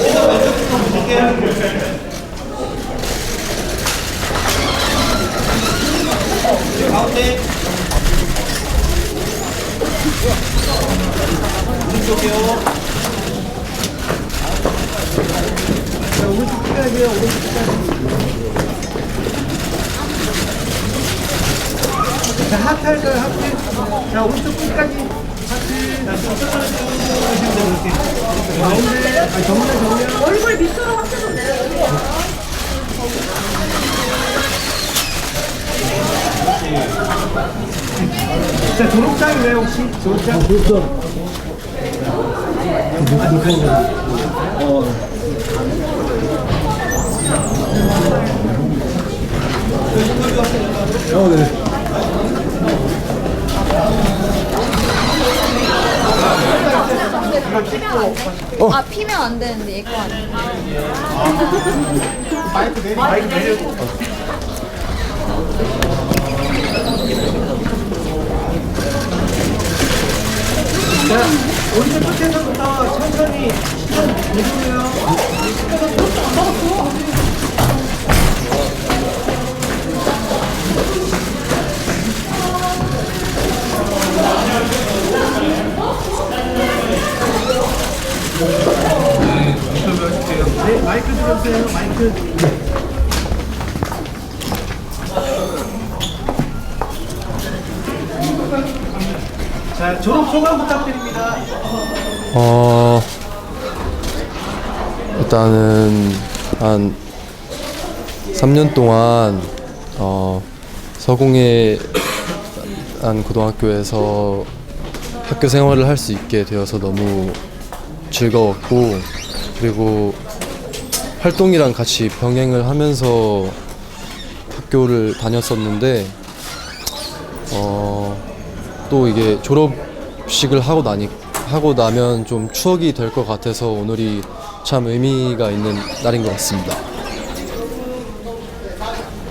진짜 왼쪽부터 보실게요. 가운데. 오른쪽이요. 자, 오른쪽 끝까지 해요, 오른쪽 끝까지. 하트 자, 오른쪽 끝까지. 하트. 다시 오른쪽 끝까지. 가운데. 아, 정면, 정면. 얼굴 밑으로 확대 좀 내려주세요. 자, 졸업장이네, 혹시? 졸업장? 졸업장. 어, 네. 아 피면 안 되는데 얘거 아니야. 마이크 내리, 마이크 내리고. 자, 오른쪽 끝에서부터 천천히 시선 내주세요. 네, 마이크 들어 자, 졸업 소감 부탁드립니다. 어 일단은 한 3년 동안 어 서공의 한 고등학교에서 학교 생활을 할 수 있게 되어서 너무 즐거웠고 그리고 활동이랑 같이 병행을 하면서 학교를 다녔었는데 어, 또 이게 졸업식을 하고 나니 하고 나면 좀 추억이 될 것 같아서 오늘이 참 의미가 있는 날인 것 같습니다.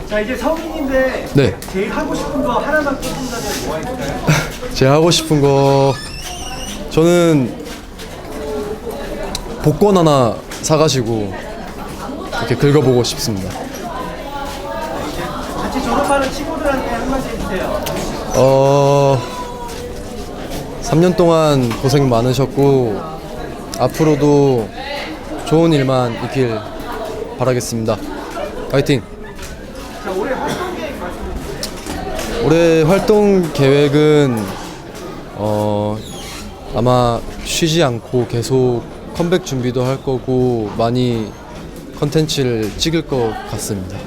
자, 이제 성인인데 네, 제일 하고 싶은 거 하나만 꼽는다면 뭐가 있을까요? 제가 하고 싶은 거 저는 복권 하나 사가지고 이렇게 긁어보고 싶습니다. 같이 졸업하는 친구들한테 한마디 해주세요. 어, 3년 동안 고생 많으셨고 앞으로도 좋은 일만 있길 바라겠습니다. 파이팅! 자, 올해 활동 계획 말씀해 올해 활동 계획은 어, 아마 쉬지 않고 계속 컴백 준비도 할 거고 많이 컨텐츠를 찍을 것 같습니다.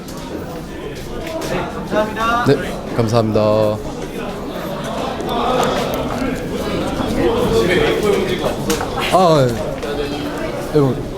감사합니다. 네, 감사합니다. 아, 네. 여러분.